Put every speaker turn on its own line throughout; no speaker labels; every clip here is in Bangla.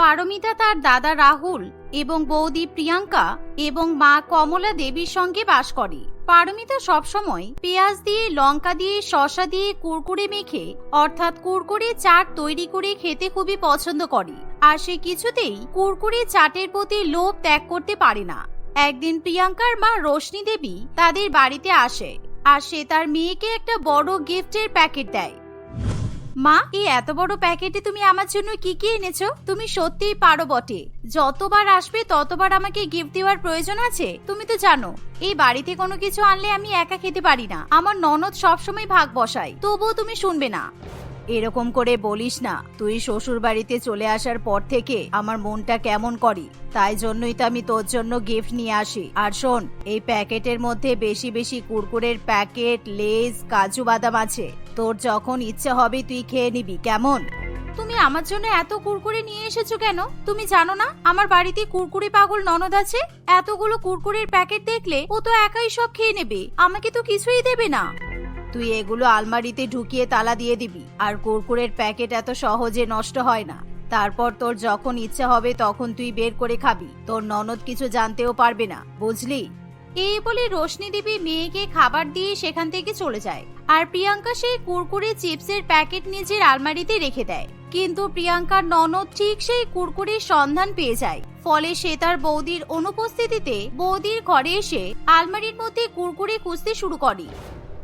পারমিতা তার দাদা রাহুল এবং বৌদি প্রিয়াঙ্কা এবং মা কমলা দেবীর সঙ্গে বাস করে। পারমিতা সবসময় পেঁয়াজ দিয়ে, লঙ্কা দিয়ে, শসা দিয়ে কুরকুরে মেখে, অর্থাৎ কুরকুরে চাট তৈরি করে খেতে খুবই পছন্দ করে। আর সে কিছুতেই কুরকুরে চাটের প্রতি লোভ ত্যাগ করতে পারে না। একদিন প্রিয়াঙ্কার মা রোশনি দেবী তাদের বাড়িতে আসে আর সে তার মেয়েকে একটা বড় গিফটের প্যাকেট দেয়। মা, এই এত বড় প্যাকেটে তুমি আমার জন্য কি কি এনেছো? তুমি সত্যিই পারো বটে। যতবার আসবে, ততবার আমাকে গিফট দেওয়ার প্রয়োজন আছে? তুমি তো জানো, এই বাড়িতে কোনো কিছু আনলে আমি একা খেতে পারি না। আমার ননদ সবসময় ভাগ বসায়। তবুও তুমি শুনবে না। এরকম করে বলিস না, তুই শ্বশুর বাড়িতে চলে আসার পর থেকে আমার মনটা কেমন করি। তাই জন্যই তো আমি তোর জন্য গিফট নিয়ে আসি। আর শোন, এই প্যাকেটের মধ্যে বেশি বেশি কুরকুরের প্যাকেট, লেজ, কাজু বাদাম আছে। তোর যখন ইচ্ছে হবে তুই খেয়ে নিবি, কেমন? তুমি আমার জন্য এত কুরকুরে নিয়ে এসেছ কেন? তুমি জানো না, আমার বাড়িতে কুরকুরে পাগল ননদ আছে? এতগুলো কুরকুরের প্যাকেট দেখলে ও তো একাই সব খেয়ে নেবে। আমাকে তো কিছুই দেবে না। তুই এগুলো আলমারিতে ঢুকিয়ে তালা দিয়ে দিবি, আর কুরকুরের প্যাকেট এত সহজে নষ্ট হয় না। তারপর তোর যখন ইচ্ছা হবে তখন তুই বের করে খাবি, তোর ননদ কিছু জানতেও পারবে না, বুঝলি? এই বলে রোশনি দেবী মেয়েকে খাবার দিয়ে সেখান থেকে চলে যায়, আর প্রিয়াঙ্কা সেই কুরকুরে চিপসের প্যাকেট নিজের আলমারিতে রেখে দেয়। কিন্তু প্রিয়াঙ্কার ননদ ঠিক সেই কুরকুরের সন্ধান পেয়ে যায়, ফলে সে তার বৌদির অনুপস্থিতিতে বৌদির ঘরে এসে আলমারির মধ্যে কুরকুরে খুঁজতে শুরু করে।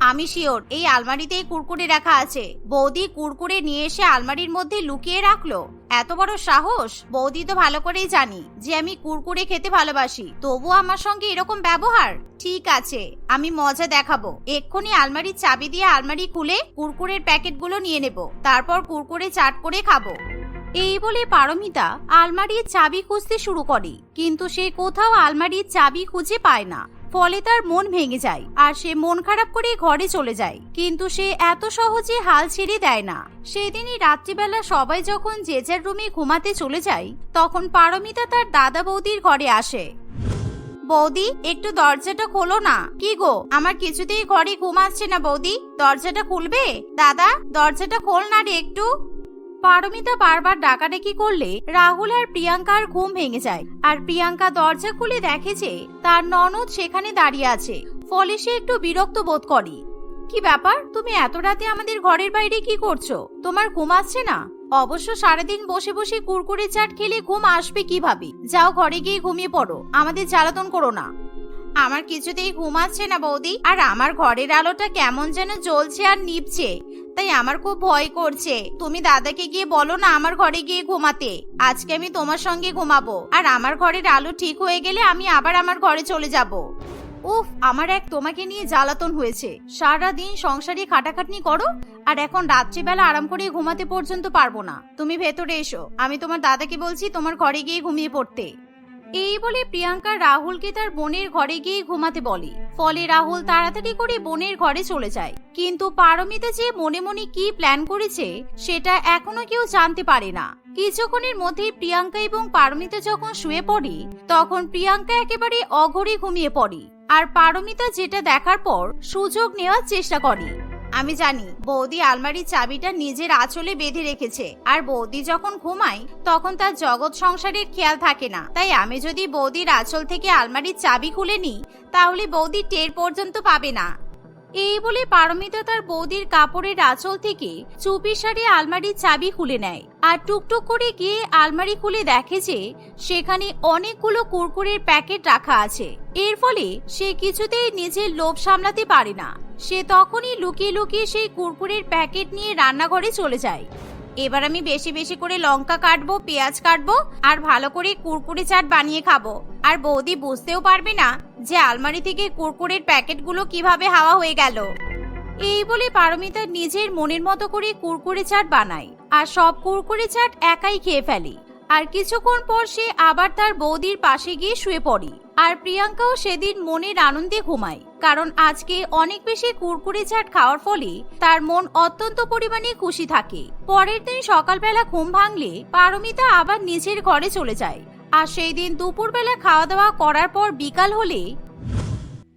আমি শিওর, এই আলমারিতেই কুরকুরে রাখা আছে। বৌদি কুরকুরে নিয়ে এসে আলমারির মধ্যে লুকিয়ে রাখল। এত বড় সাহস? বৌদি তো ভালো করেই জানি যে আমি কুরকুরে খেতে ভালোবাসি। তবু আমার সঙ্গে এরকম ব্যবহার? ঠিক আছে, আমি মজা দেখাবো। এক্ষুনি আলমারির চাবি দিয়ে আলমারি খুলে কুরকুরের প্যাকেটগুলো নিয়ে নেব। তারপর কুরকুরে চাট করে খাব। এই বলে পারমিতা আলমারির চাবি খুঁজতে শুরু করে। কিন্তু সে কোথাও আলমারির চাবি খুঁজে পায় না। ফলে তার মন ভেঙে যায় আর সে মন খারাপ করে ঘরে চলে যায়। কিন্তু সে এত সহজে হাল ছেড়ে দেয় না। সেদিনই রাত্রিবেলা সবাই যখন যে যার রুমে ঘুমাতে চলে যায়, তখন পারমিতা তার দাদা বৌদির ঘরে আসে। বৌদি, একটু দরজাটা খোলো না। কি গো, আমার কিছুতেই ঘরে ঘুম আসছে না বৌদি। দরজাটা খুলবে? দাদা, দরজাটা খোল না রে একটু। পারমিতা বারবার ডাকাডাকি করলে রাহুল আর প্রিয়াঙ্কার ঘুম ভেঙে যায়। আর প্রিয়াঙ্কা দরজা খুলে দেখে যে তার ননদ সেখানে দাঁড়িয়ে আছে। ফলে সে একটু বিরক্ত বোধ করে। কি ব্যাপার? তুমি এত রাতে আমাদের ঘরের বাইরে কি করছ? তোমার ঘুম আসছে না? অবশ্য সারাদিন বসে বসে কুরকুরে চাট খেলে ঘুম আসবে কীভাবে? যাও ঘরে গিয়ে ঘুমিয়ে পড়ো। আমাদের জ্বালাতন করো না। আমার কিছুতেই ঘুম আসছে না বৌদি। আর আমার ঘরের আলোটা কেমন যেন জ্বলছে আর নিভছে। তাই আমার খুব ভয় করছে। তুমি দাদাকে গিয়ে বলো না আমার ঘরে গিয়ে ঘুমাতে। আজকে আমি তোমার সঙ্গে ঘুমাবো। আর আমার ঘরের আলো ঠিক হয়ে গেলে আমি আবার আমার ঘরে চলে যাব। উফ, আমার এক তোমাকে নিয়ে জ্বালাতন হয়েছে। সারা দিন সংসারে খাটাখাটনি করো, আর এখন রাত্রিবেলা আরাম করে ঘুমাতে পর্যন্ত পারব না। তুমি ভেতরে এসো। আমি তোমার দাদাকে বলছি তোমার ঘরে গিয়ে ঘুমিয়ে পড়তে। এই বলে প্রিয়াঙ্কা রাহুলকে তার বোনের ঘরে গিয়ে ঘুমাতে বলে। ফলে রাহুল তাড়াতাড়ি করে বোনের ঘরে চলে যায়। কিন্তু পারমিতা যে মনে মনে কি প্ল্যান করেছে, সেটা এখনও কেউ জানতে পারে না। কিছুক্ষণের মধ্যেই প্রিয়াঙ্কা এবং পারমিতা যখন শুয়ে পড়ে, তখন প্রিয়াঙ্কা একেবারে অঘরে ঘুমিয়ে পড়ে। আর পারমিতা যেটা দেখার পর সুযোগ নেওয়ার চেষ্টা করে। আমি জানি, বৌদি আলমারির চাবিটা নিজের আঁচলে বেঁধে রেখেছে। আর বৌদি যখন ঘুমায়, তখন তার জগৎ সংসারের খেয়াল থাকে না। তাই আমি যদি বৌদির আঁচল থেকে আলমারির চাবি খুলে নিই, তাহলে বৌদি টের পর্যন্ত পাবে না। এই বলে পারমিতা তার বৌদির কাপড়ের আঁচল থেকে চুপি সারে আলমারির চাবি খুলে নেয়। আর টুকটুক করে গিয়ে আলমারি খুলে দেখে যে সেখানে অনেকগুলো কুরকুরের প্যাকেট রাখা আছে। এর ফলে সে কিছুতেই নিজের লোভ সামলাতে পারে না। সে তখনই লুকিয়ে লুকিয়ে সেই কুরকুরের প্যাকেট নিয়ে রান্নাঘরে চলে যায়। এবার আমি বেশি বেশি করে লঙ্কা কাটবো, পেঁয়াজ কাটবো আর ভালো করে কুরকুরে চাট বানিয়ে খাব। আর বৌদি বুঝতেও পারবে না যে আলমারি থেকে কুরকুরের প্যাকেটগুলো কীভাবে হাওয়া হয়ে গেল। এই বলে পারমিতা নিজের মনের মতো করে কুরকুরে চাট বানায়। আর সব কুরকুরে চাট একাই খেয়ে ফেলে। আর কিছুক্ষণ পর সে আবার তার বৌদির পাশে গিয়ে শুয়ে পড়ে। আর প্রিয়াঙ্কাও সেদিন মনের আনন্দে ঘুমায়, কারণ আজকে অনেক বেশি কুরকুরে চাট খাওয়ার ফলে তার মন অত্যন্ত পরিমাণে খুশি থাকে। পরের দিন সকালবেলা ঘুম ভাঙলে পারমিতা আবার নিজের ঘরে চলে যায়। আর সেই দিন দুপুরবেলা খাওয়া দাওয়া করার পর বিকাল হলে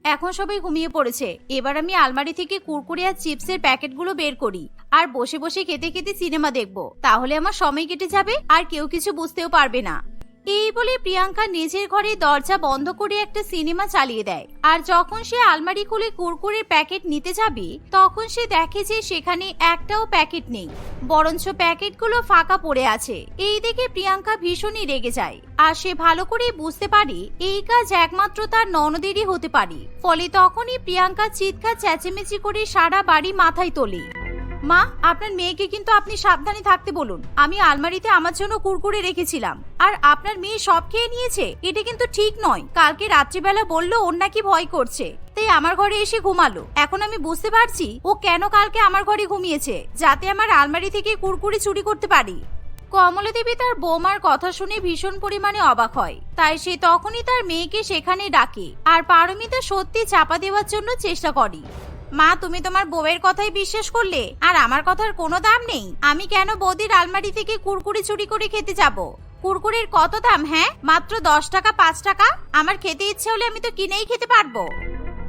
এখন সবাই ঘুমিয়ে পড়েছে। এবার আমি আলমারি থেকে কুরকুরে আর চিপসের প্যাকেটগুলো বের করি আর বসে বসে খেতে খেতে সিনেমা দেখব। তাহলে আমার সময় কেটে যাবে আর কেউ কিছু বুঝতেও পারবে না। এই বলে প্রিয়াঙ্কা নিজের ঘরে দরজা বন্ধ করে একটা সিনেমা চালিয়ে দেয়। আর যখন সে আলমারি খুলে কুরকুরের প্যাকেট নিতে যাবে, তখন সে দেখে যে সেখানে একটাও প্যাকেট নেই। বরঞ্চ প্যাকেটগুলো ফাঁকা পড়ে আছে। এই দেখে প্রিয়াঙ্কা ভীষণই রেগে যায়। আর সে ভালো করে বুঝতে পারে, এই কাজ একমাত্র তার ননদেরই হতে পারে। ফলে তখনই প্রিয়াঙ্কা চিৎকার, চেঁচেমেচি করে সারা বাড়ি মাথায় তোলে। মা, আপনার মেয়েকে কিন্তু আপনি সাবধানে থাকতে বলুন। আমি আলমারিতে আমার জন্য কুরকুরে রেখেছিলাম। আর আপনার মেয়ে সব খেয়ে নিয়েছে? এটা কিন্তু ঠিক নয়। কালকে রাত্রিবেলা বলল, ওর নাকি ভয় করছে। তাই আমার ঘরে এসে ঘুমালো। এখন আমি বুঝতে পারছি, ও কেন কালকে আমার ঘরে ঘুমিয়েছে, যাতে আমার আলমারি থেকে কুরকুরে চুরি করতে পারি। কমলা দেবী তার বৌমার কথা শুনে ভীষণ পরিমাণে অবাক হয়। তাই সে তখনই তার মেয়েকে সেখানে ডাকে। আর পারমিতা সত্যি চাপা দেওয়ার জন্য চেষ্টা করে। মা, তুমি তোমার বউয়ের কথাই বিশ্বাস করলে? আর আমার কথার কোনো দাম নেই। আমি কেন বৌদির আলমারি থেকে কুরকুরি চুরি করে খেতে যাব? কুরকুরির কত দাম হ্যাঁ? মাত্র দশ টাকা, পাঁচ টাকা? আমার খেতে ইচ্ছে হলে আমি তো কিনেই খেতে পারব।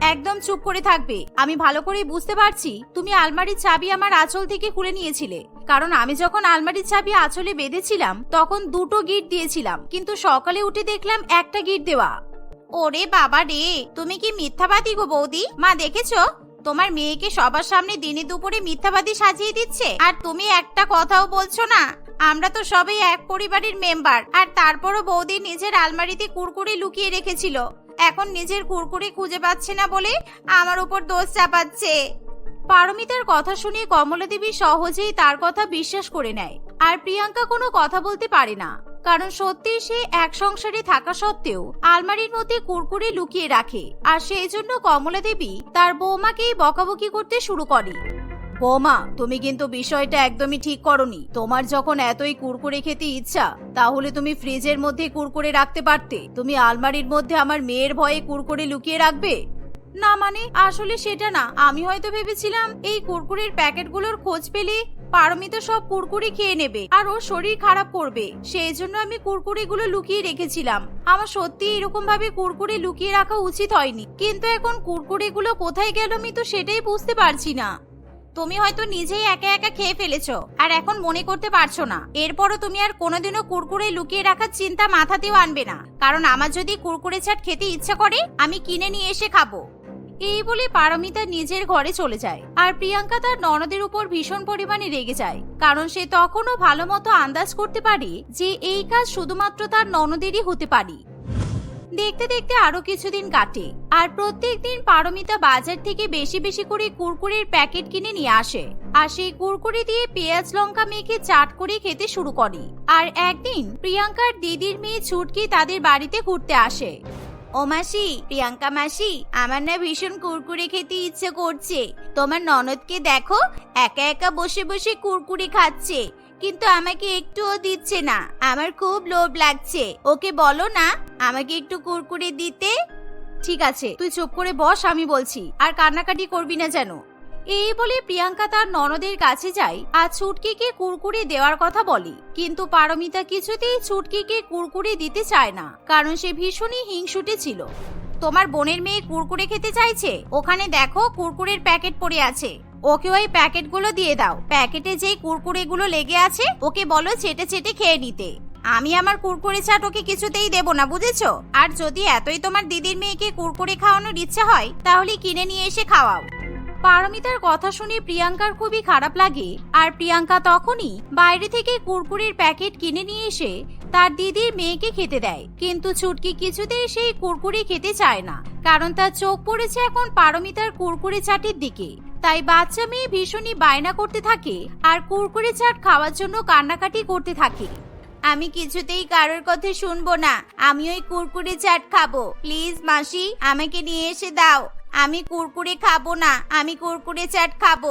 একদম চুপ করে থাকবে। আমি ভালো করেই বুঝতে পারছি, তুমি আলমারির চাবি আমার আঁচল থেকে খুলে নিয়েছিলে। কারণ আমি যখন আলমারির চাবি আঁচলে বেঁধেছিলাম, তখন দুটো গিট দিয়েছিলাম। কিন্তু সকালে উঠে দেখলাম একটা গিট দেওয়া। ওরে বাবা রে, তুমি কি মিথ্যাবাদী গো বৌদি? মা, দেখেছ? তোমার মেয়েকে সবার সামনে দিনে দুপুরে মিথ্যাবাদী সাজিয়ে দিচ্ছে? আর তুমি একটা কথাও বলছো না? আমরা তো সবাই এক পরিবারের মেম্বার, আর তারপরও বৌদি নিজের আলমারিতে কুরকুরে লুকিয়ে রেখেছিল। এখন নিজের কুরকুরি খুঁজে পাচ্ছে না বলে আমার উপর দোষ চাপাচ্ছে। পারমিতার কথা শুনে কমলা দেবী সহজেই তার কথা বিশ্বাস করে নেয়। আর প্রিয়াঙ্কা কোনো কথা বলতে পারে না। কারণ সত্যি সে এক সংসারে থাকা সত্ত্বেও আলমারির মধ্যে কুরকুরে লুকিয়ে রাখে। আর সেই জন্য কমলা দেবী তার বৌমাকেই বকাবকি করতে শুরু করে। বৌমা, তুমি কিন্তু বিষয়টা একদমই ঠিক করনি। তোমার যখন এতই কুরকুরে খেতে ইচ্ছা, তাহলে তুমি ফ্রিজের মধ্যে কুরকুরে রাখতে পারতে। তুমি আলমারির মধ্যে আমার মেয়ের ভয়ে কুরকুরে লুকিয়ে রাখবে? না মানে আসলে সেটা না। আমি হয়তো ভেবেছিলাম এই কুরকুরের প্যাকেটগুলোর খোঁজ পেলে পারমিতা সব কুরকুরি খেয়ে নেবে আর ওর শরীর খারাপ করবে। সেই জন্য আমি কুরকুরিগুলো লুকিয়ে রেখেছিলাম। আমার সত্যি এরকম ভাবে কুরকুরি লুকিয়ে রাখা উচিত হয়নি। কিন্তু এখন কুরকুরিগুলো কোথায় গেল আমি তো সেটাই বুঝতে পারছি না। তুমি হয়তো নিজেই একা একা খেয়ে ফেলেছো আর এখন মনে করতে পারছ না। এরপরও তুমি আর কোনোদিনও কুরকুরে লুকিয়ে রাখার চিন্তা মাথাতেও আনবে না। কারণ আমার যদি কুরকুরে চাট খেতে ইচ্ছা করে, আমি কিনে নিয়ে এসে খাব। এই বলে পারমিতা নিজের ঘরে চলে যায়। আর প্রিয়াঙ্কা তার ননদের উপর ভীষণ পরিমাণে রেগে যায়। কারণ সে তখনও ভালো মতো আন্দাজ করতে পারে যে এই কাজ শুধুমাত্র তার ননদেরই হতে পারে। দেখতে দেখতে আরও কিছুদিন কাটে আর প্রত্যেক দিন পারমিতা বাজার থেকে বেশি বেশি করে কুরকুরের প্যাকেট কিনে নিয়ে আসে। আর সেই কুরকুরে দিয়ে পেঁয়াজ লঙ্কা মেখে চাট করে খেতে শুরু করে। আর একদিন প্রিয়াঙ্কার দিদির মেয়ে ছুটকি তাদের বাড়িতে ঘুরতে আসে। ও মাসি, প্রিয়াঙ্কা মাসি, আমার না ভীষণ কুরকুরে খেতে ইচ্ছে করছে। তোমার ননদকে দেখো, একা একা বসে বসে কুরকুরে খাচ্ছে, কিন্তু আমাকে একটুও দিচ্ছে না। আমার খুব লোভ লাগছে। ওকে বলো না, আমাকে একটু কুরকুরে দিতে? ঠিক আছে, তুই চুপ করে বস, আমি বলছি। আর কান্নাকাটি করবি না যেন। এই বলে প্রিয়াঙ্কা তার ননদের কাছে যায় আর ছুটকিকে কুরকুরে দেওয়ার কথা বলে। কিন্তু পারমিতা কিছুতেই ছুটকিকে কুরকুরে দিতে চায় না, কারণ সে ভীষণই হিংসুটে ছিল। তোমার বোনের মেয়ে কুরকুরে খেতে চাইছে? ওখানে দেখো কুরকুরের প্যাকেট পড়ে আছে। ওকে ওই প্যাকেটগুলো দিয়ে দাও। প্যাকেটে যেই কুরকুরেগুলো লেগে আছে, ওকে বলো চেটে চেটে খেয়ে নিতে। আমি আমার কুরকুরে চাট ওকে কিছুতেই দেব না, বুঝেছ? আর যদি এতই তোমার দিদির মেয়েকে কুরকুরে খাওয়ানোর ইচ্ছা হয়, তাহলে কিনে নিয়ে এসে খাওয়াও। পারমিতার কথা শুনে প্রিয়াঙ্কার খুবই খারাপ লাগে। আর প্রিয়াঙ্কা তখনই বাইরে থেকে কুরকুরের প্যাকেট কিনে নিয়ে এসে তার দিদির মেয়েকে খেতে দেয়। কিন্তু ছুটকি কিছুতেই সেই কুরকুরে খেতে চায় না, কারণ তার চোখ পড়েছে এখন পারমিতার কুরকুরে চাটের দিকে। তাই বাচ্চা মেয়ে ভীষণই বায়না করতে থাকে আর কুরকুরে চাট খাওয়ার জন্য কান্নাকাটি করতে থাকে। আমি কিছুতেই কারোর কথা শুনব না। আমি ওই কুরকুরে চাট খাব। প্লিজ মাসি, আমাকে নিয়ে এসে দাও। আমি কুরকুরে খাব না, আমি কুরকুরে চাট খাব।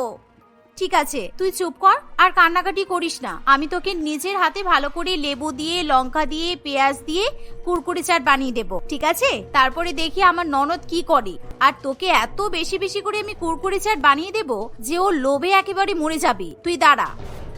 ঠিক আছে, তুই চুপ কর আর কান্নাকাটি করিস না। আমি তোকে নিজের হাতে ভালো করে লেবু দিয়ে, লঙ্কা দিয়ে, পেঁয়াজ দিয়ে কুরকুরে চাট বানিয়ে দেব। ঠিক আছে? তারপরে দেখি আমার ননদ কি করে। আর তোকে এত বেশি বেশি করে আমি কুরকুরে চাট বানিয়ে দেব যে ও লোভে একেবারে মরে যাবে। তুই দাঁড়া।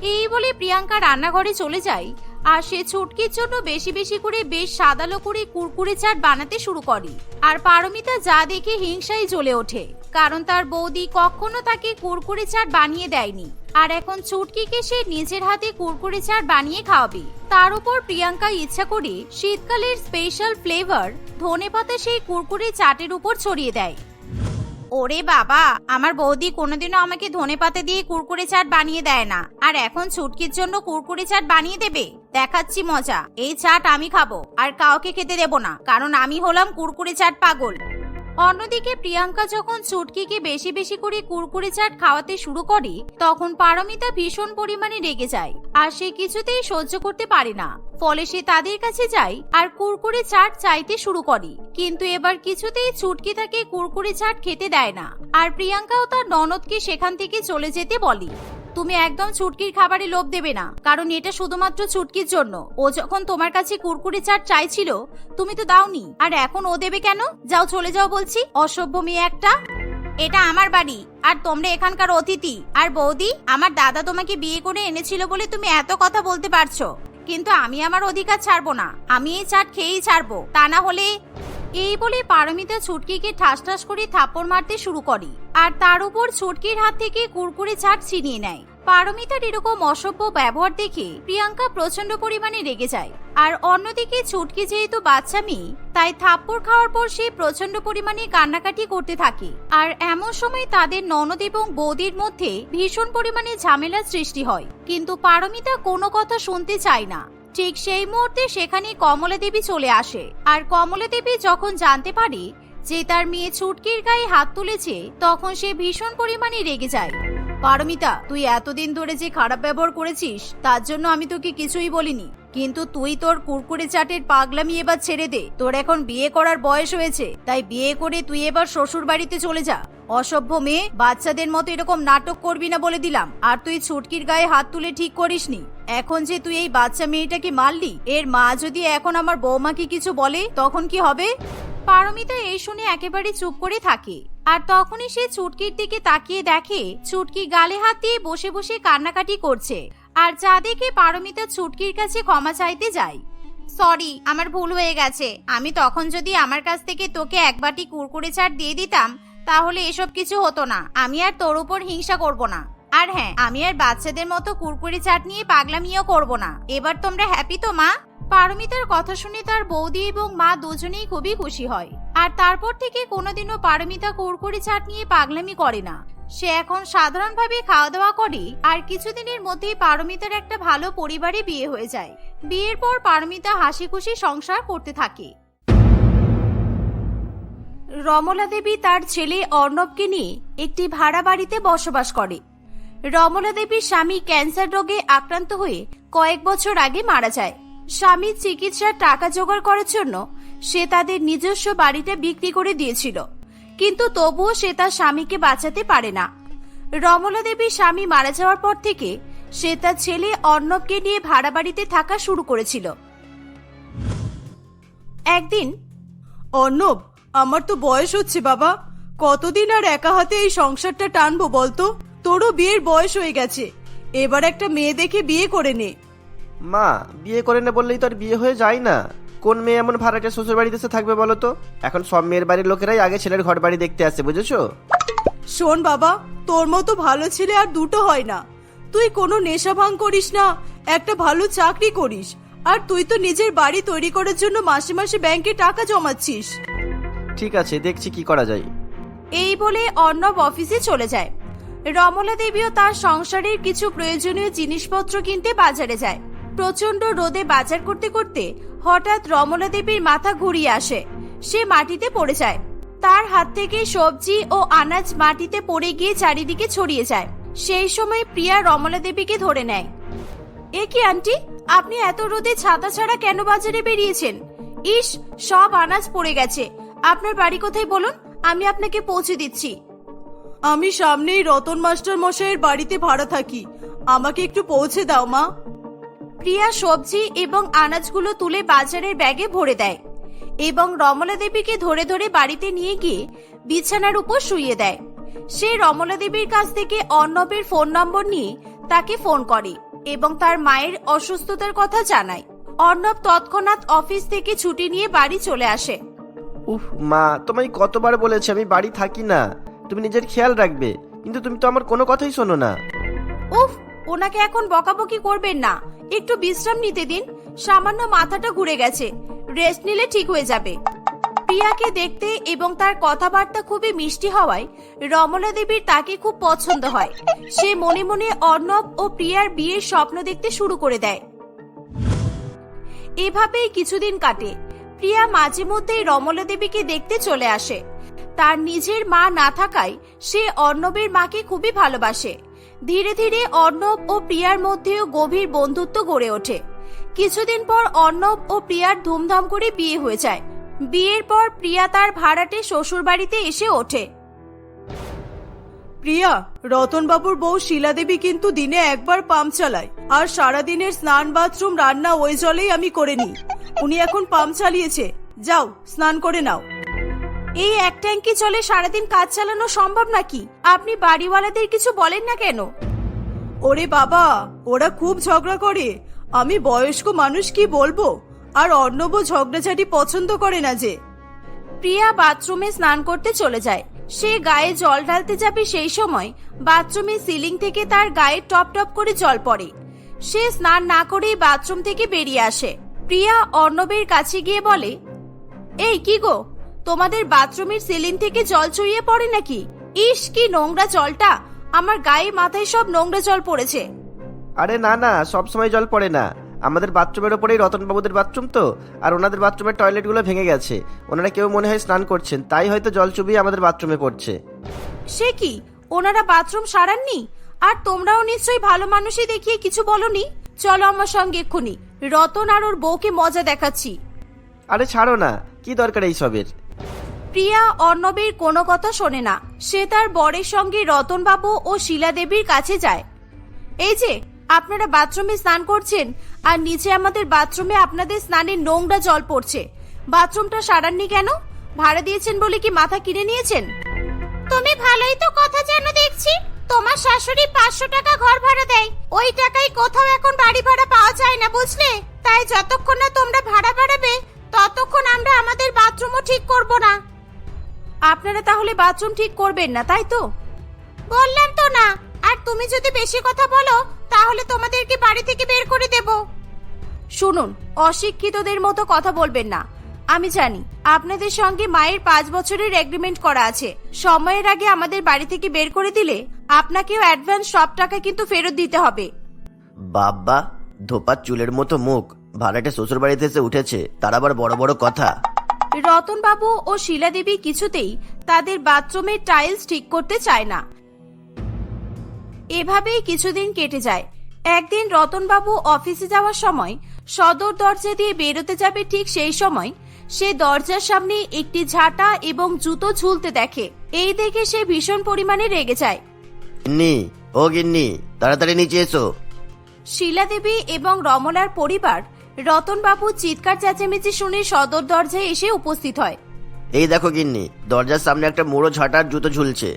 এই বলে প্রিয়াঙ্কা রান্নাঘরে চলে যায়। আর সে ছুটকির জন্য বেশি বেশি করে বেশ সাদালো করে কুরকুরে চাট বানাতে শুরু করে। আর পারমিতা যা দেখে হিংসাই জ্বলে ওঠে, কারণ তার বৌদি কখনো তাকে কুরকুরে চাট বানিয়ে দেয়নি। আর এখন ছুটকিকে সে নিজের হাতে কুরকুরে চাট বানিয়ে খাওয়াবে। তার উপর প্রিয়াঙ্কা ইচ্ছা করে শীতকালের স্পেশাল ফ্লেভার ধনেপাতা সেই কুরকুরে চাটের উপর ছড়িয়ে দেয়। ওরে বাবা, আমার বৌদি কোনোদিনও আমাকে ধনেপাতা দিয়ে কুরকুরে চাট বানিয়ে দেয় না। আর এখন ছুটকির জন্য কুরকুরে চাট বানিয়ে দেবে? দেখাচ্ছি মজা। এই চাট আমি খাব, আর কাউকে খেতে দেব না, কারণ আমি হলাম কুরকুরে চাট পাগল। অন্যদিকে প্রিয়াঙ্কা যখন চুটকিকে বেশি বেশি করে কুরকুরে চাট খাওয়াতে শুরু করে, তখন পারমিতা ভীষণ পরিমাণে রেগে যায়, আর সে কিছুতেই সহ্য করতে পারে না। ফলে সে তাদের কাছে যায়, আর কুরকুরে চাট চাইতে শুরু করে। কিন্তু এবার কিছুতেই ছুটকি তাকে কুরকুরে চাট খেতে দেয় না, আর প্রিয়াঙ্কাও তার ননদকে সেখান থেকে চলে যেতে বলে। তুমি একদম ছুটকির খাবারে লোভ দেবে না, কারণ এটা শুধুমাত্র ছুটকির জন্য। ও যখন তোমার কাছে কুরকুরে চাট চাইছিল, তুমি তো দাওনি। আর এখন ও দেবে কেন? যাও চলে যাও বলছি, অসভ্য মেয়ে একটা। এটা আমার বাড়ি, আর তোমরা এখানকার অতিথি। আর বৌদি, আমার দাদা তোমাকে বিয়ে করে এনেছিল বলে তুমি এত কথা বলতে পারছ। কিন্তু আমি আমার অধিকার ছাড়বো না, আমি এই চাট খেয়েই ছাড়বো। তা না হলে এই বলে পারমিতা ছুটকিকে ঠাস ঠাস করে থাপ্পড় মারতে শুরু করে। আর তার উপর ছুটকির হাত থেকে কুরকুরে চাট ছিনিয়ে নেয়। পারমিতার এরকম অসভ্য ব্যবহার দেখে প্রিয়াঙ্কা প্রচণ্ড পরিমাণে রেগে যায়। আর অন্যদিকে ছুটকি যেহেতু বাচ্চা মেয়ে, তাই থাপ্পড় খাওয়ার পর সে প্রচণ্ড পরিমাণে কান্নাকাটি করতে থাকে। আর এমন সময় তাদের ননদ এবং বৌদির মধ্যে ভীষণ পরিমাণে ঝামেলার সৃষ্টি হয়। কিন্তু পারমিতা কোনো কথা শুনতে চায় না। ঠিক সেই মুহূর্তে সেখানে কমলা দেবী চলে আসে। আর কমলা দেবী যখন জানতে পারে যে তার মেয়ে ছুটকির গায়ে হাত তুলেছে, তখন সে ভীষণ পরিমাণে রেগে যায়। পারমিতা, তুই এতদিন ধরে যে খারাপ ব্যবহার করেছিস, তার জন্য আমি তোকে কিছুই বলিনি। কিন্তু তুই তোর কুরকুরে চাটের পাগলামি এবার ছেড়ে দে। তোর এখন বিয়ে করার বয়স হয়েছে, তাই বিয়ে করে তুই এবার শ্বশুর বাড়িতে চলে যা। অসভ্য মেয়ে, বাচ্চাদের মতো এরকম নাটক করবি না বলে দিলাম। আর তুই ছুটকির গায়ে হাত তুলে ঠিক করিসনি। এখন যে তুই এই বাচ্চা মেয়েটাকে মারলি, এর মা যদি এখন আমার বৌমাকে কিছু বলে, তখন কি হবে? পারমিতা এই শুনে একেবারে চুপ করে থাকে। আর তখনই সে চুটকির দিকে তাকিয়ে দেখে, চুটকি গালে হাত দিয়ে বসে বসে কান্নাকাটি করছে। আর যা দেখে পারমিতা চুটকির কাছে ক্ষমা চাইতে যায়। সরি, আমার ভুল হয়ে গেছে। আমি তখন যদি আমার কাছ থেকে তোকে এক বাটি কুরকুরে চাট দিয়ে দিতাম, তাহলে এসব কিছু হতো না। আমি আর তোর উপর হিংসা করব না। আর হ্যাঁ আমি আর বাচ্চাদের মতো কুরকুরে চাট নিয়ে পাগলামিও করব না। এবার তোমরা হ্যাপি তো, মা? পারমিতার কথা শুনে তার বৌদি এবং মা দুজনেই খুবই খুশি হয়। আর তারপর থেকে কোনোদিনও পারমিতা কুরকুরে চাট নিয়ে পাগলামি করে না। সে এখন সাধারণভাবে খাওয়া দাওয়া করে, আর কিছুদিনের মধ্যেই পারমিতার একটা ভালো পরিবারে বিয়ে হয়ে যায়। বিয়ের পর পারমিতা হাসি খুশি সংসার করতে থাকে। রমলা দেবী তার ছেলে অর্ণবকে নিয়ে একটি ভাড়া বাড়িতে বসবাস করে। রমলা দেবীর স্বামী ক্যান্সার রোগে আক্রান্ত হয়ে কয়েক বছর আগে মারা যায়। স্বামীর চিকিৎসার টাকা জোগাড় করার জন্য সে তাদের নিজস্ব বাড়িটা বিক্রি করে দিয়েছিল। কিন্তু তবুও সে তার স্বামীকে বাঁচাতে পারে না। রমলা দেবীর স্বামী মারা যাওয়ার পর থেকে সে তার ছেলে অর্ণবকে নিয়ে ভাড়া বাড়িতে থাকা শুরু করেছিল। একদিন
অর্ণব আমার তো বয়স হচ্ছে বাবা। কতদিন আর একা হাতে এই সংসারটা টানবো বলতো? তোরও বিয়ের বয়স হয়ে গেছে। এবার একটা মেয়ে দেখে বিয়ে করে নে।
মা বিয়ে করে না বললেই তো আর বিয়ে হয়ে যায় না। কোন মেয়ে এমন ভাড়াটে শ্বশুর বাড়িতে এসে থাকবে বলো তো? এখন সব মেয়ের বাড়ির লোকেরাই আগে ছেলের ঘর বাড়ি দেখতে আসে বুঝেছ?
শোন বাবা তোর মতো ভালো ছেলে আর দুটো হয় না। তুই কোনো নেশা ভাঙ করিস না একটা ভালো চাকরি করিস আর তুই তো নিজের বাড়ি তৈরি করার জন্য মাসে মাসে ব্যাংকে টাকা জমাচ্ছিস।
ঠিক আছে দেখছি কি করা যায়।
এই বলে অর্ণব অফিসে চলে যায়। রমলা দেবীও তার সংসারের কিছু প্রয়োজনীয় জিনিসপত্র কিনতে বাজারে যায়। প্রচণ্ড রোদে বাজার করতে করতে হঠাৎ রমলা দেবীর মাথা ঘুরিয়ে আসে। সে মাটিতে পড়ে যায়। তার হাত থেকে সবজি ও আনাজ মাটিতে পড়ে গিয়ে চারিদিকে ছড়িয়ে যায়। সেই সময় প্রিয়া রমলা দেবীকে ধরে নেয়। এ কি আন্টি, আপনি এত রোদে ছাতা ছাড়া কেন বাজারে বেরিয়েছেন? ইস, সব আনাজ পড়ে গেছে। আপনার বাড়ি কোথায় বলুন? আমি আপনাকে পৌঁছে দিচ্ছি।
আমি সামনেই রতন মাস্টার মশাইয়ের বাড়িতে ভাড়া থাকি। আমাকে একটু পৌঁছে দাও, মা।
প্রিয়া সবজি এবং আনাজগুলো তুলে বাজারের ব্যাগে ভরে দেয় এবং রমলা দেবীকে ধরে ধরে বাড়িতে নিয়ে গিয়ে বিছানার উপর শুইয়ে দেয়। সে রমলা দেবীর কাছ থেকে অর্ণবের ফোন নম্বর নিয়ে তাকে ফোন করে এবং তার মায়ের অসুস্থতার কথা জানায়। অর্ণব তৎক্ষণাৎ অফিস থেকে ছুটি নিয়ে বাড়ি চলে আসে।
উফ মা তোমায় কতবার বলেছি আমি বাড়ি থাকি না। তুমি নিজের খেয়াল রাখবে কিন্তু তুমি তো আমার কোনো কথাই শোনো না।
উফ ওনাকে এখন বকাবকি করবেন না। একটু বিশ্রাম নিতে দিন, সামান্য মাথাটা ঘুরে গেছে। রেস্ট নিলে ঠিক হয়ে যাবে। প্রিয়াকে দেখতে এবং তার কথাবার্তা খুবই মিষ্টি হওয়ায় রমলা দেবীর তাকে খুব পছন্দ হয়। সে মনে মনে অর্ণব ও প্রিয়ার বিয়ের স্বপ্ন দেখতে শুরু করে দেয়। এভাবেই কিছুদিন কাটে। প্রিয়া মাঝে মধ্যেই রমলা দেবীকে দেখতে চলে আসে। তার নিজের মা না থাকায় সে অর্ণবের মাকে খুবই ভালোবাসে। ধীরে ধীরে অর্ণব ও প্রিয়ার মধ্যেও গভীর বন্ধুত্ব গড়ে ওঠে। কিছুদিন পর অর্ণব ও প্রিয়ার ধুমধাম করে বিয়ে হয়ে যায়। বিয়ের পর প্রিয়া তার ভাড়াটে শ্বশুর বাড়িতে এসে ওঠে।
প্রিয়া, রতনবাবুর বউ শিলা দেবী কিন্তু দিনে একবার পাম্প চালায়, আর সারাদিনের স্নান, বাথরুম, রান্না ওই জলেই আমি করে নিই। উনি এখন পাম্প চালিয়েছে। যাও, স্নান করে নাও।
এই এক ট্যাঙ্কি চলে সারাদিন কাজ চালানো সম্ভব নাকি? আপনি বাড়িওয়ালাদের কিছু বলেন না কেন?
ওরে বাবা ওরা খুব ঝগড়া করে। আমি বয়স্ক মানুষ কি বলব? আর অর্ণব ঝগড়াঝাটি পছন্দ করে না যে।
প্রিয়া বাথরুমে স্নান করতে চলে যায়। সে গায়ে জল ঢালতে যাবে সেই সময় বাথরুমের সিলিং থেকে তার গায়ে টপ টপ করে জল পড়ে। সে স্নান না করেই বাথরুম থেকে বেরিয়ে আসে। প্রিয়া অর্ণবের কাছে গিয়ে বলে এই কি গো তোমাদের বাথরুমের সিলিং থেকে জল চুইয়ে পড়ে নাকি? ইস কি নোংরা জলটা। আমার গায়ে মাথায় সব নোংরা জল পড়েছে।
আরে না না সব সময় জল পড়ে না। আমাদের বাথরুমের ওপরেই রতনবাবুদের বাথরুম তো আর ওনাদের বাথরুমের টয়লেটগুলো ভেঙে গেছে। ওনারা কেউ মনে হয় স্নান করছেন তাই হয়তো জল চুবিয়ে আমাদের বাথরুমে পড়ছে।
সে কি? ওনারা বাথরুম সারাননি? আর তোমরাও নিশ্চয়ই ভালো মানুষই দেখিয়ে কিছু বলনি? চলো আমার সঙ্গে এক্ষুনি। রতন আর ওর বউকে মজা দেখাচ্ছি।
আরে ছাড়ো না কি দরকার এইসবের
প্রিয়া অর্ণবের কোনো কথা শোনে না। সে তার বরের সঙ্গে রতনবাবু ও শিলা দেবীর কাছে যায়। এই যে, আপনারা বাথরুমে স্নান করছেন, আর নিচে আমাদের বাথরুমে আপনাদের স্নানের নোংরা জল পড়ছে। বাথরুমটা সারাননি কেন? ভাড়া দিয়েছেন বলে কি মাথা কিনে নিয়েছেন? তুমি ভালোই তো কথা জানো দেখছি। তোমার শাশুড়ি পাঁচশো টাকা ঘর ভাড়া দেয়। ওই টাকায় কোথাও এখন বাড়ি ভাড়া পাওয়া যায় না, বুঝলে? তাই যতক্ষণ না তোমরা ভাড়া বাড়াবে, ততক্ষণ আমরা আমাদের বাথরুমও ঠিক করব না। আপনারা তাহলে বাথরুম ঠিক করবেন না তাই তো? বললাম তো না। আর তুমি যদি বেশি কথা বলো তাহলে তোমাদেরকে বাড়ি থেকে বের করে দেব। শুনুন অশিক্ষিতদের মতো কথা বলবেন না। আমি জানি আপনাদের সঙ্গে মায়ের পাঁচ বছরের এগ্রিমেন্ট করা আছে। সময়ের আগে আমাদের বাড়ি থেকে বের করে দিলে আপনাকেও অ্যাডভান্স সব টাকা কিন্তু ফেরত দিতে হবে।
বাবা ধোপার চুলের মতো মুখ। ভাড়াটে শ্বশুর বাড়িতে এসে উঠেছে তার আবার বড় বড় কথা।
রতনবাবু ও শিলা দেবী কিছুতেই তাদের বাথরুমের টাইলস ঠিক করতে চায় না। এভাবেই কিছুদিন কেটে যায়। একদিন রতনবাবু অফিসে যাওয়ার সময় সদর দরজা দিয়ে বেরোতে যাবে ঠিক সেই সময় সে দরজার সামনে একটি ঝাঁটা এবং জুতো ঝুলতে দেখে। এই দেখে সে ভীষণ পরিমাণে রেগে যায়।
গিন্নি ও গিন্নি তাড়াতাড়ি নিচে এসো।
শিলা দেবী এবং রমলার পরিবার রতনবাবু চিৎকার চেঁচামেচি শুনে সদর দরজায় এসে উপস্থিত হয়।
এই দেখো গিন্নি দরজার সামনে একটা মুড়ো ঝাঁটার জুতো ঝুলছে।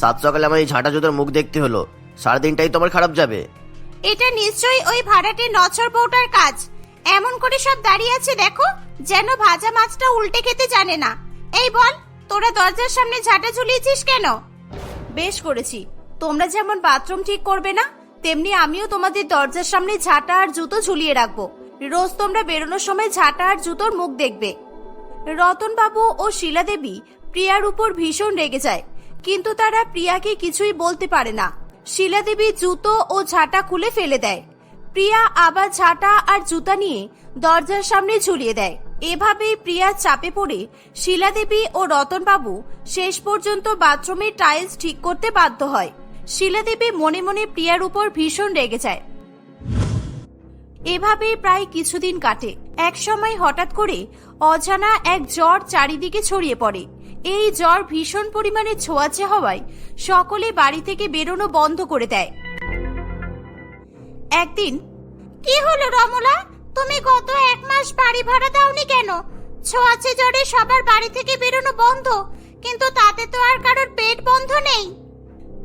সাত সকালে আমার এই ঝাঁটা জুতোর মুখ দেখতে হলো। সারাদিনটাই তোমার খারাপ যাবে।
এটা নিশ্চয়ই ওই ভাড়াটে নছর বউটার কাজ। এমন করে সব দাঁড়িয়ে আছে দেখো যেন ভাজা মাছটা উল্টে খেতে জানে না। এই বল তোরা দরজার সামনে ঝাঁটা ঝুলিয়েছিস কেন? বেশ করেছি। তোমরা যেমন বাথরুম ঠিক করবে না তেমনি আমিও তোমাদের দরজার সামনে ঝাঁটা আর জুতো ঝুলিয়ে রাখব। রোজ তোমরা বেরোনোর সময় ঝাঁটা আর জুতোর মুখ দেখবে। রতনবাবু ও শিলা দেবী প্রিয়ার উপর ভীষণ রেগে যায়, কিন্তু তারা প্রিয়াকে কিছুই বলতে পারে না। শিলা দেবী জুতো ও ঝাঁটা খুলে ফেলে দেয়। প্রিয়া আবার ঝাঁটা আর জুতা নিয়ে দরজার সামনে ঝুলিয়ে দেয়। এভাবেই প্রিয়া চাপে পড়ে শিলা দেবী ও রতনবাবু শেষ পর্যন্ত বাথরুমের টাইলস ঠিক করতে বাধ্য হয়। শিলা দেবী মনে মনে প্রিয়ার উপর ভীষণ রেগে যায়। এভাবে প্রায় কিছুদিন কাটে। এক সময় হঠাৎ করে অজানা এক জ্বর চারিদিকে ছড়িয়ে পড়ে। এই জ্বর ভীষণ পরিমাণে ছোঁয়াচে হওয়ায় সকলে বাড়ি থেকে বেরোনো বন্ধ করে দেয়। একদিন, কি হলো রমলা? তুমি গত এক মাস বাড়ি ভাড়া দাওনি কেন? ছোঁয়াচে জ্বরে সবার বাড়ি থেকে বেরোনো বন্ধ। কিন্তু তাতে তো আর কারোর পেট বন্ধ নেই।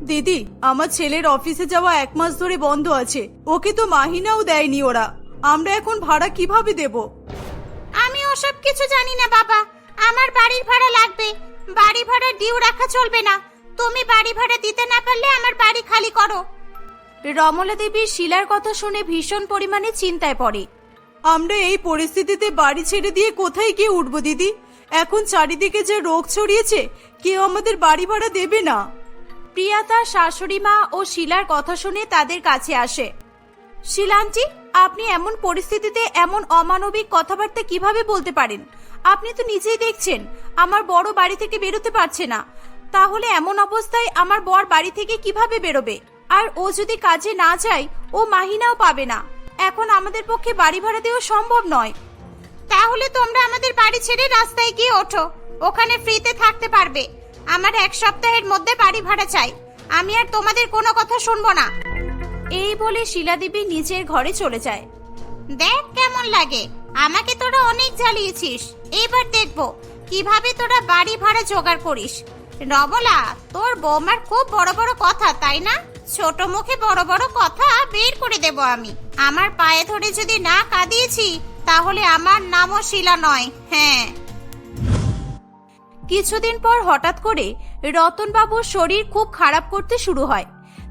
দিদি আমার ছেলের অফিসে যাওয়া এক মাস ধরে বন্ধ আছে। ওকে তো মাহিনাও দেয়নি ওরা। আমরা এখন ভাড়া কীভাবে দেব?
আমি ওসব কিছু জানি না বাবা। আমার বাড়ির ভাড়া লাগবে। বাড়ি ভাড়া ডিউ রাখা চলবে না। তুমি বাড়ি ভাড়া দিতে না পারলে আমার বাড়ি খালি করো। রমলা দেবীর শিলার কথা শুনে ভীষণ পরিমাণে চিন্তায় পড়ে।
আমরা এই পরিস্থিতিতে বাড়ি ছেড়ে দিয়ে কোথায় গিয়ে উঠবো দিদি? এখন চারিদিকে যে রোগ ছড়িয়েছে কেউ আমাদের বাড়ি ভাড়া দেবে না।
প্রিয়া তার শাশুড়ি মা ও শিলার কথা শুনে তাদের কাছে আসে। শিলান্টি আপনি এমন পরিস্থিতিতে এমন অমানবিক কথাবার্তা কীভাবে বলতে পারেন? আপনি তো নিজেই দেখছেন, আমার বড় বাড়ি থেকে বেরোতে পারছে না। তাহলে এমন অবস্থায় আমার বর বাড়ি থেকে কীভাবে বেরোবে? আর ও যদি কাজে না যায়, ও মাহিনাও পাবে না। এখন আমাদের পক্ষে বাড়ি ভাড়া দেওয়া সম্ভব নয়। তাহলে তোমরা আমাদের বাড়ি ছেড়ে রাস্তায় গিয়ে ওঠো। ওখানে ফ্রিতে থাকতে পারবে। আমার এক সপ্তাহের মধ্যে বাড়ি ভাড়া চাই। আমি আর তোমাদের কোনো কথা শুনব না। এই বলে শিলাদেবী নিজের ঘরে চলে যায়। দেখ কেমন লাগে। আমাকে তোরা অনেক জ্বালিয়েছিস। এবার দেখব কীভাবে তোরা বাড়ি ভাড়া জোগাড় করিস। নবলা তোর বৌমার খুব বড় বড় কথা, তাই না? ছোট মুখে বড় বড় কথা বের করে দেব আমি। আমার পায়ে ধরে যদি না কাঁদিয়েছি, তাহলে আমার নামও শিলা নয়। হ্যাঁ। কিছুদিন পর হঠাৎ করে রতনবাবুর শরীর খুব খারাপ করতে শুরু হয়।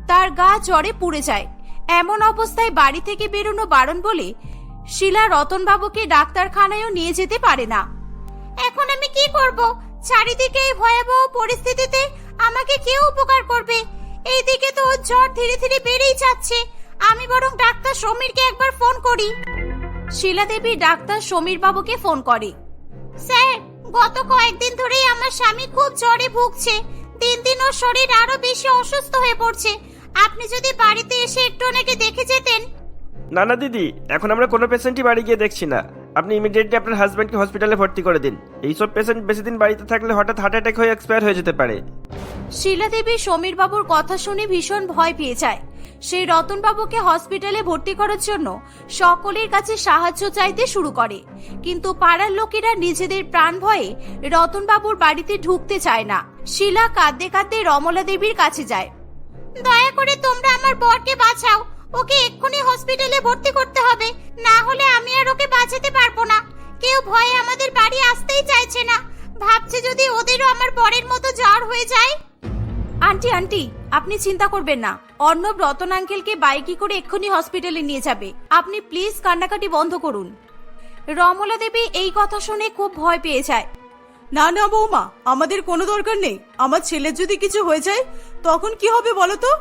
তার গা জ্বরে পুড়ে যায়। এমন অবস্থায় বাড়ি থেকে বেরোনো বারণ বলে শিলা রতনবাবুকে ডাক্তারখানায়ও নিয়ে যেতে পারে না। এখন আমি কি করব? চারিদিকে এই ভয়াবহ পরিস্থিতিতে আমাকে কেউ উপকার করবে? এইদিকে তো ওর জ্বর ধীরে ধীরে বেড়েই যাচ্ছে। আমি বরং ডাক্তার সমীরকে একবার ফোন করি। শিলা দেবী ডাক্তার সমীর বাবুকে ফোন করে। স্যার গত কয়েকদিন ধরেই আমার স্বামী খুব জ্বরে ভুগছে। দিন দিন ওর শরীর আরও বেশি অসুস্থ হয়ে পড়ছে। আপনি যদি বাড়িতে এসে একটু ওনাকে দেখে যেতেন।
না না দিদি এখন আমরা কোনো পেশেন্টই বাড়ি গিয়ে দেখছি না। আপনি ইমিডিয়েটলি আপনার হাজব্যান্ডকে হসপিটালে ভর্তি করে দিন। এইসব পেশেন্ট বেশি দিন বাড়িতে থাকলে হঠাৎ হার্ট অ্যাটাক হয়ে এক্সপায়ার হয়ে যেতে পারে।
শিলা দেবী সমীর বাবুর কথা শুনে ভীষণ ভয় পেয়ে যায়। সেই রতনবাবুকে হসপিটালে ভর্তি করার জন্য সকলের কাছে সাহায্য চাইতে শুরু করে। কিন্তু পাড়ার লোকেরা নিজেদের প্রাণ ভয়ে রতনবাবুর বাড়িতে ঢুকতে চায় না। শিলা কাঁদতে কাঁদতে রমলা দেবীর কাছে যায়। দয়া করে তোমরা আমার বরকে বাঁচাও। ওকে এক্ষুনি হসপিটালে ভর্তি করতে হবে। না হলে আমি আর ওকে বাঁচাতে পারব না। কেউ ভয়ে আমাদের বাড়ি আসতেই চাইছে না। ভাবছে যদি ওদেরও আমার বরের মতো জ্বর হয়ে যায়। আন্টি আন্টি আপনি চিন্তা করবেন না। অর্ণব রতন আঙ্কেলকে বাইকে করে এক্ষুনি হসপিটালে নিয়ে যাবে। আপনি প্লিজ কান্নাকাটি বন্ধ করুন। রমলা দেবী এই কথা শুনে খুব ভয় পেয়ে যায়।
না না বৌমা আমাদের কোনো দরকার নেই। আমার ছেলের যদি কিছু হয়ে যায় তখন কি হবে বলো তো?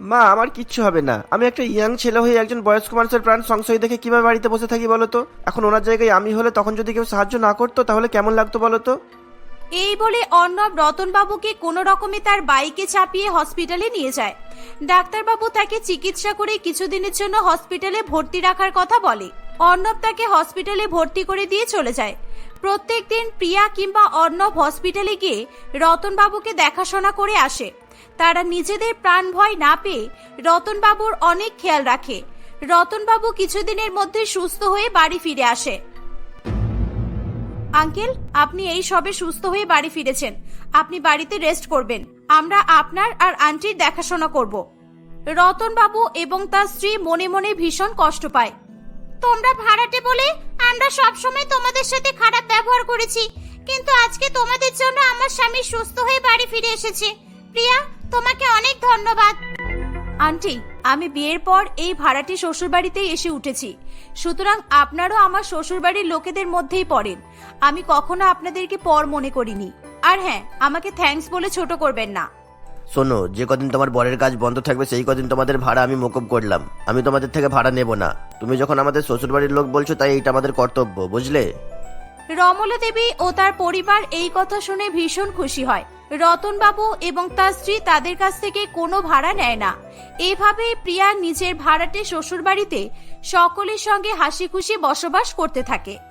মা আমার কিচ্ছু হবে না। আমি একটা ইয়াং ছেলে হয়ে একজন বয়স্ক মানুষের প্রাণ সংশয় দেখে কীভাবে বাড়িতে বসে থাকি বলো তো? এখন ওনার জায়গায় আমি হলে তখন যদি কেউ সাহায্য না করতো তাহলে কেমন লাগতো বলো তো?
এই বলে অর্ণব রতনবাবুকে কোনো রকমে তার বাইকে চাপিয়ে হসপিটালে নিয়ে যায়। ডাক্তারবাবু তাকে চিকিৎসা করে কিছুদিনের জন্য হসপিটালে ভর্তি রাখার কথা বলে। অর্ণব তাকে হসপিটালে ভর্তি করে দিয়ে চলে যায়। প্রত্যেক দিন প্রিয়া কিংবা অর্ণব হসপিটালে গিয়ে রতনবাবুকে দেখাশোনা করে আসে। তারা নিজেদের প্রাণ ভয় না পেয়ে রতনবাবুর অনেক খেয়াল রাখে। রতনবাবু কিছুদিনের মধ্যে সুস্থ হয়ে বাড়ি ফিরে আসে। আঙ্কেল, আপনি এই সবে সুস্থ হয়ে বাড়ি ফিরেছেন। আপনি বাড়িতে রেস্ট করবেন। আমরা আপনার আর আন্টির দেখাশোনা করব। রতন বাবু এবং তার স্ত্রী মনে মনে ভীষণ কষ্ট পায়। তোমরা ভাড়াটে বলে আমরা সব সময় তোমাদের সাথে খারাপ ব্যবহার করেছি, কিন্তু আজকে তোমাদের জন্য আমার স্বামী সুস্থ হয়ে বাড়ি ফিরে এসেছে। প্রিয়া, তোমাকে অনেক ধন্যবাদ। আন্টি আমি বিয়ের পর এই ভাড়াটি শ্বশুরবাড়িতেই এসে উঠেছি। সুতরাং আপনারও আমার শ্বশুরবাড়ির লোকেদের মধ্যেই পড়েন। আমি কখনো আপনাদেরকে পর মনে করিনি। আর হ্যাঁ আমাকে থ্যাঙ্কস বলে ছোট করবেন না।
শোনো যে কদিন তোমার বরের কাজ বন্ধ থাকবে সেই কদিন তোমাদের ভাড়া আমি মকুব করলাম। আমি তোমাদের থেকে ভাড়া নেব না। তুমি যখন আমাদের শ্বশুরবাড়ির লোক বলছো তাই এইটা আমাদের কর্তব্য বুঝলে?
রমলা দেবী ও তার পরিবার এই কথা শুনে ভীষণ খুশি হয়। রতনবাবু এবং তার স্ত্রী তাদের কাছ থেকে কোনো ভাড়া নেয় না। এভাবে প্রিয়া নিজের ভাড়াটে শ্বশুরবাড়িতে সকলের সঙ্গে হাসি খুশি বসবাস করতে থাকে।